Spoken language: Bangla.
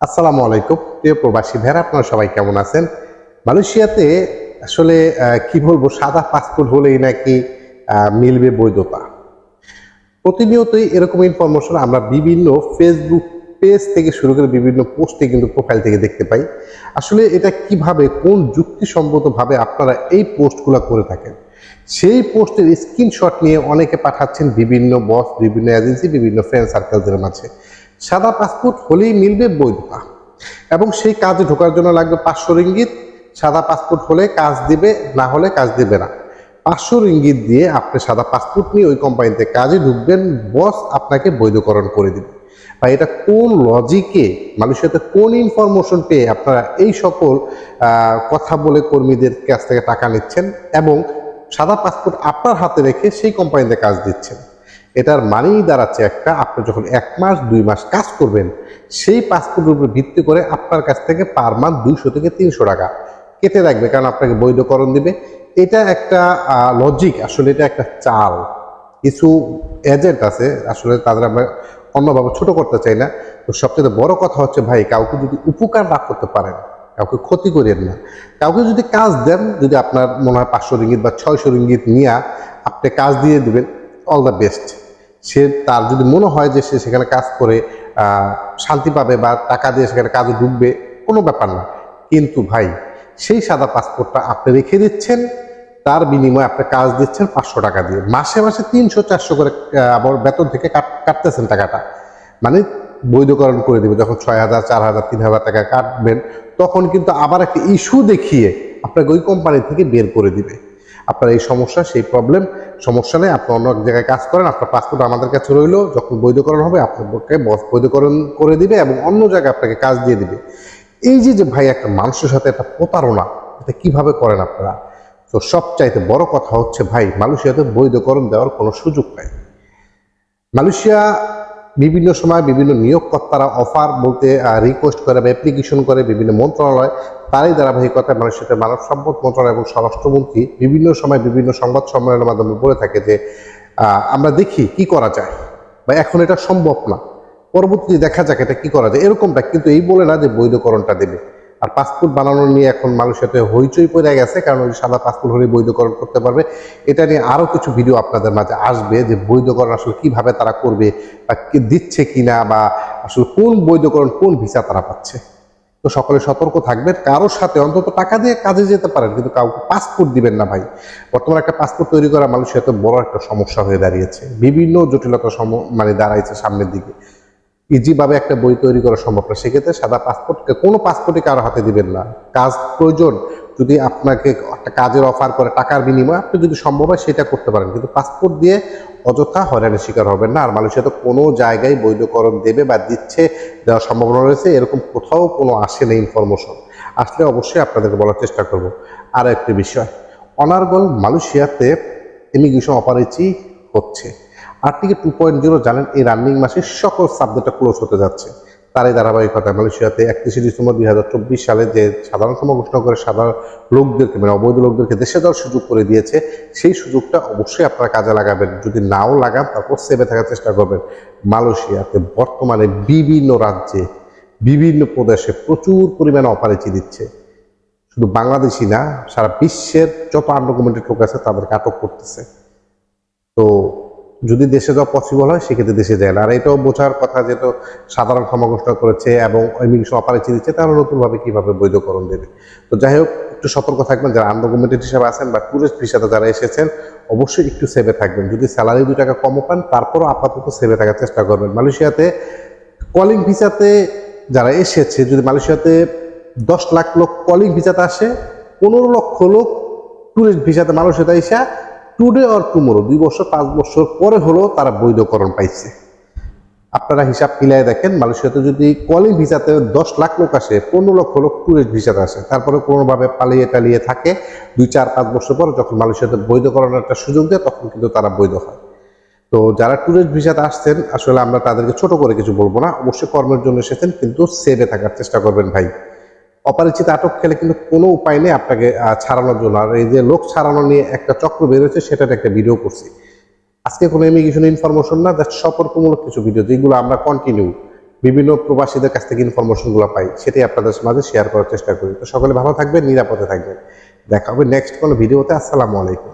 আসসালামু আলাইকুম। প্রিয় প্রবাসী ভাইরা আপনারা সবাই কেমন আছেন? মালয়েশিয়াতে আসলে কি বলব, সাদা পাসপোর্ট হলেই নাকি মিলবে বৈধতা। প্রতিনিয়তই এরকম ইনফরমেশন আমরা বিভিন্ন ফেসবুক পেজ থেকে শুরু করে বিভিন্ন পোস্টে কিন্তু প্রোফাইল থেকে দেখতে পাই। আসলে এটা কীভাবে, কোন যুক্তিসম্মতভাবে আপনারা এই পোস্টগুলো করে থাকেন? সেই পোস্টের স্ক্রিনশট নিয়ে অনেকে পাঠাচ্ছেন বিভিন্ন বস বিভিন্ন এজেন্সি বিভিন্ন ফ্রেন্ড সার্কেলদের মাঝে। সাদা পাসপোর্ট হলেই মিলবে বৈধতা এবং সেই কাজে ঢোকার জন্য লাগবে পাঁচশো রিঙ্গিত। সাদা পাসপোর্ট হলে কাজ দিবে, না হলে কাজ দিবে না। পাঁচশো রিঙ্গিত দিয়ে আপনি সাদা পাসপোর্ট নিয়ে ওই কোম্পানিতে কাজে ঢুকবেন, বস আপনাকে বৈধকরণ করে দিবে। বা এটা কোন লজিকে মানুষের সাথে কোন ইনফরমেশন পেয়ে আপনারা এই সকল কথা বলে কর্মীদের কাছ থেকে টাকা নিচ্ছেন এবং সাদা পাসপোর্ট আপনার হাতে রেখে সেই কোম্পানিতে কাজ দিচ্ছেন? এটার মানেই দাঁড়াচ্ছে একটা, আপনি যখন এক মাস, দুই মাস কাজ করবেন, সেই পাসপোর্টের উপর ভিত্তি করে আপনার কাছ থেকে পার মান্থ দুইশো থেকে তিনশো টাকা কেটে রাখবে, কারণ আপনাকে বৈধকরণ দিবে। এটা একটা লজিক আসলে এটা একটা চাল। কিছু এজেন্ট আছে, আসলে তাদের আমরা অন্যভাবে ছোট করতে চাই না। তো সবচেয়ে বড় কথা হচ্ছে, ভাই, কাউকে যদি উপকার না করতে পারেন, কাউকে ক্ষতি করেন না। কাউকে যদি কাজ দেন, যদি আপনার মনে হয় পাঁচশো রিঙ্গিত বা ছয়শো রিঙ্গিত নিয়ে আপনি কাজ দিয়ে দেবেন অল দ্য বেস্ট সে তার যদি মনে হয় যে সে সেখানে কাজ করে শান্তি পাবে বা টাকা দিয়ে সেখানে কাজে ঢুকবে, কোনো ব্যাপার না। কিন্তু ভাই, সেই সাদা পাসপোর্টটা আপনি রেখে দিচ্ছেন, তার বিনিময়ে আপনি কাজ দিচ্ছেন পাঁচশো টাকা দিয়ে। মাসে মাসে তিনশো, চারশো করে আবার বেতন থেকে কাট- কাটতেছেন টাকাটা। মানে বৈধকরণ করে দিবে, যখন ছয় হাজার, চার হাজার, তিন হাজার টাকা কাটবেন, তখন কিন্তু আবার একটা ইস্যু দেখিয়ে আপনাকে ওই কোম্পানি থেকে বের করে দিবে। আপনার এই সমস্যা, সেই প্রবলেম সমস্যা নেই, আপনি অন্য এক জায়গায় কাজ করেন, আপনার পাসপোর্ট আমাদের কাছে রইল, যখন বৈধকরণ হবে আপনাকে বৈধকরণ করে দিবে এবং অন্য জায়গায় আপনাকে কাজ দিয়ে দিবে। এই যে যে ভাই একটা মানুষের সাথে একটা প্রতারণা, এটা কীভাবে করেন আপনারা? তো সবচাইতে বড় কথা হচ্ছে ভাই, মালয়েশিয়াতে বৈধকরণ দেওয়ার কোনো সুযোগ নাই। মালয়েশিয়া বিভিন্ন সময় বিভিন্ন নিয়োগকর্তারা অফার বলতে রিকোয়েস্ট করে বা অ্যাপ্লিকেশন করে বিভিন্ন মন্ত্রণালয়। তারই ধারাবাহিকতায় মানুষের সাথে মানব সম্পদ মন্ত্রণালয় এবং স্বরাষ্ট্রমন্ত্রী বিভিন্ন সময় বিভিন্ন সংবাদ সম্মেলনের মাধ্যমে বলে থাকে যে আমরা দেখি কি করা যায় বা এখন এটা সম্ভব না। পরবর্তীতে দেখা যাক এটা কি করা যায়। এরকমটা কিন্তু এই বলে না যে বৈধকরণটা দেবে। আর পাসপোর্ট বানানো নিয়ে এখন মানুষের হইচই পড়ে গেছে, কারণ ওই সাদা পাসপোর্ট হলে বৈধকরণ করতে পারবে। এটা নিয়ে আরও কিছু ভিডিও আপনাদের মাঝে আসবে যে বৈধকরণ আসলে কীভাবে তারা করবে বা কি দিচ্ছে কিনা বা আসলে কোন বৈধকরণ, কোন ভিসা তারা পাচ্ছে। তো সকলে সতর্ক থাকবেন, কারোর সাথে অন্তত টাকা দিয়ে কাজে যেতে পারেন, কিন্তু কাউকে পাসপোর্ট দিবেন না ভাই। বর্তমানে একটা পাসপোর্ট তৈরি করা মানুষের এত বড় একটা সমস্যা হয়ে দাঁড়িয়েছে। বিভিন্ন জটিলতা সম মানে দাঁড়াইছে সামনের দিকে। ইজিভাবে একটা বই তৈরি করা সম্ভব না। সেক্ষেত্রে সাদা পাসপোর্টকে কোনো পাসপোর্টই কারও হাতে দিবেন না। কাজ প্রয়োজন। যদি আপনাকে একটা কাজের অফার করে টাকার বিনিময়ে আপনি যদি সম্ভব হয় সেটা করতে পারেন। কিন্তু পাসপোর্ট দিয়ে অযথা হয়রানির শিকার হবেন না। আর মানুষের তো কোনো জায়গায় বৈধকরণ দেবে বা দিচ্ছে দেওয়ার সম্ভাবনা রয়েছে। এরকম কোথাও কোনো আসে না ইনফরমেশন আসলে অবশ্যই আপনাদেরকে বলার চেষ্টা করব। আর একটি বিষয়। অনার্গল মালয়েশিয়াতে ইমিগ্রেশন অপারেচি হচ্ছে। আর আর্টিকে টু পয়েন্ট জিরো জানেন, এই রানিং মাসে সকল সাবজেক্টটা ক্লোজ হতে যাচ্ছে। তারই ধারাবাহিকতা, মালয়েশিয়াতে একত্রিশে ডিসেম্বর দুই হাজার চব্বিশ সালে যে সাধারণ সভা ঘোষণা করে সাধারণ লোকদেরকে মানে অবৈধ লোকদেরকে দেশে যাওয়ার সুযোগ করে দিয়েছে, সেই সুযোগটা অবশ্যই আপনারা কাজে লাগাবেন। যদি নাও লাগান, তারপর সেভে থাকার চেষ্টা করবেন। মালয়েশিয়াতে বর্তমানে বিভিন্ন রাজ্যে, বিভিন্ন প্রদেশে প্রচুর পরিমাণে অপারেচি দিচ্ছে। শুধু বাংলাদেশি না, সারা বিশ্বের যত আনডকুমেন্টেড লোক আছে, তাদেরকে আটক করতেছে। তো যদি দেশে যাওয়া পসিবল হয়, সেক্ষেত্রে দেশে যায় না। আর এটাও বোঝার কথা যে তো সাধারণ ঘোষণা করেছে এবং ইমিগ্রেশন অপারেচি দিচ্ছে, তারা নতুনভাবে কীভাবে বৈধকরণ দেবে? তো যাই হোক, একটু সতর্ক থাকবেন। যারা আনডকুমেন্টেড হিসাবে আছেন বা টুরিস্ট ভিসাতে যারা এসেছেন, অবশ্যই একটু সেভে থাকবেন। যদি স্যালারি দু টাকা কমও পান, তারপরও আপাতত সেভে থাকার চেষ্টা করবেন। মালয়েশিয়াতে কলিং ভিসাতে যারা এসেছে, যদি মালয়েশিয়াতে দশ লাখ লোক কলিং ভিসাতে আসে, পনেরো লক্ষ লোক টুরিস্ট ভিসাতে মালয়েশিয়াতে এসে টুডে অর টুমোরো দুই বছর, পাঁচ বছর পরে হলেও তারা বৈধকরণ পাইছে। আপনারা হিসাব মিলাই দেখেন, মালয়েশিয়াতে যদি কলিং ভিসাতে দশ লাখ লোক আসে, পনেরো লক্ষ লোক টুরিস্ট ভিসাতে আসে, তারপরে কোনোভাবে পালিয়ে টালিয়ে থাকে, দুই, চার, পাঁচ বছর পর যখন মালয়েশিয়াতে বৈধকরণের একটা সুযোগ দেয়, তখন কিন্তু তারা বৈধ হয়। তো যারা ট্যুরিস্ট ভিসাতে আসছেন, আসলে আমরা তাদেরকে ছোট করে কিছু বলব না, অবশ্যই কর্মের জন্য এসেছেন, কিন্তু সেভে থাকার চেষ্টা করবেন ভাই। অপরিচিত আটক খেলে কিন্তু কোনো উপায় নেই আপনাকে ছাড়ানোর জন্য। আর এই যে লোক ছাড়ানো নিয়ে একটা চক্র বেরোচ্ছে সেটার একটা ভিডিও করছি। আজকে কোনো ইমিগ্রেশন ইনফরমেশন না জাস্ট সতর্কমূলক কিছু ভিডিও যেগুলো আমরা কন্টিনিউ বিভিন্ন প্রবাসীদের কাছ থেকে ইনফরমেশনগুলো পাই, সেটাই আপনাদের মাঝে শেয়ার করার চেষ্টা করি। তো সকলে ভালো থাকবেন, নিরাপদে থাকবেন। দেখা হবে নেক্সট কোনো ভিডিওতে আসসালামু আলাইকুম।